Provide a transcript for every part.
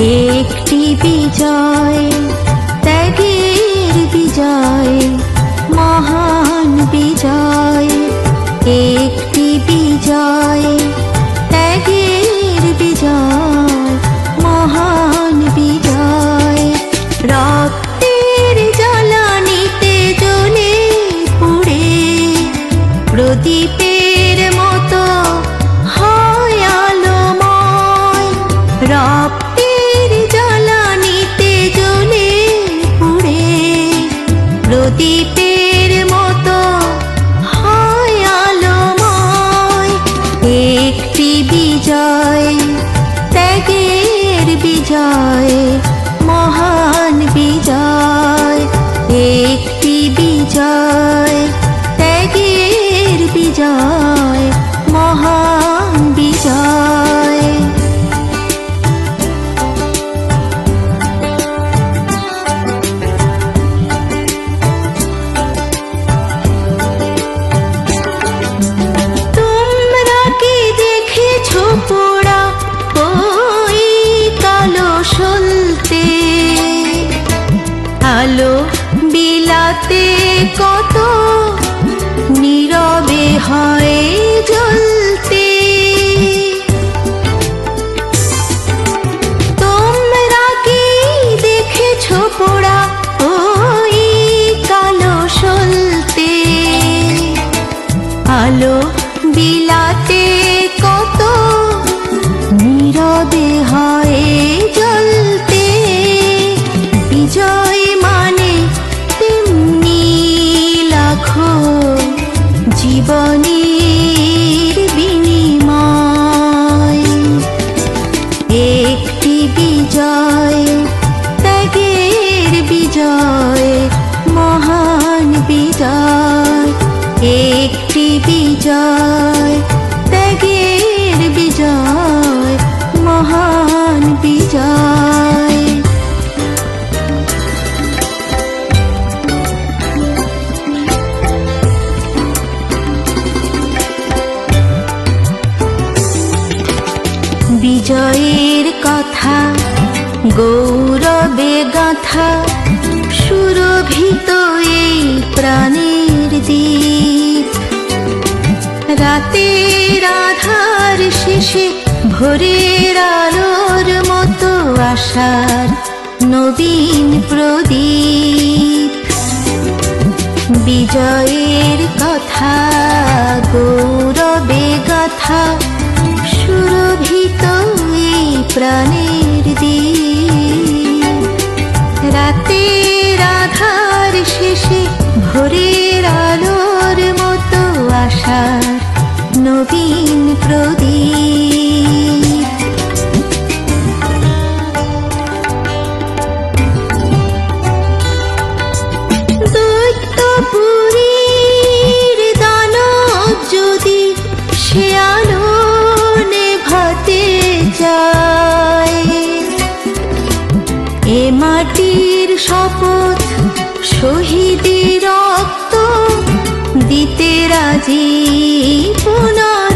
একটি বিজয়, ত্যাগের বিজয়, মহান বিজয়। একটি বিজয়, ত্যাগের বিজয়, মহান বিজয়। রক্তের জ্বালানিতে জ্বলে পুড়ে, প্রদীপের মতো প্রদীপের মতো হয় একটি বিজয় ত্যাগের বিজয়। আলো বিলাতে কত নীরবে হয় জ্বলতে। তোমরা কি দেখেছ পোড়া ওই কালো সলতে আলো, বিলাতে জীবনের বিনিময়। একটি বিজয় ত্যাগের বিজয় মহান বিজয়। একটি বিজয় বিজয়ের কথা, গৌরবে গাথা, সুরভিত এই প্রাণের দ্বীপ রাতের আধার শেষে ভোরের আলোর মতো আশার নবীন প্রদীপ। বিজয়ের কথা, গৌরবে গাথা, সুরভিত প্রাণের দ্বীপ রাতের আধার শেষে ভোরের আলোর মতো আশার নবীন প্রদীপ শপথ শহীদের রক্ত দিতে রাজি পুনরায়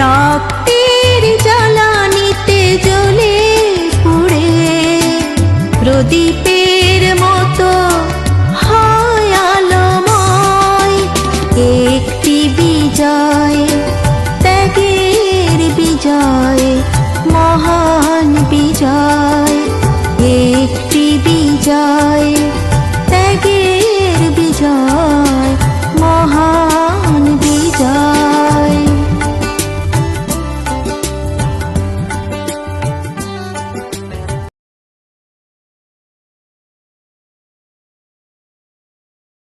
রক্তের জ্বালানিতে জ্বলে পুড়ে, প্রদীপের মতো হয় আলোময়। একটি বিজয়, ত্যাগের বিজয়, মহান বিজয়। একটি বিজয়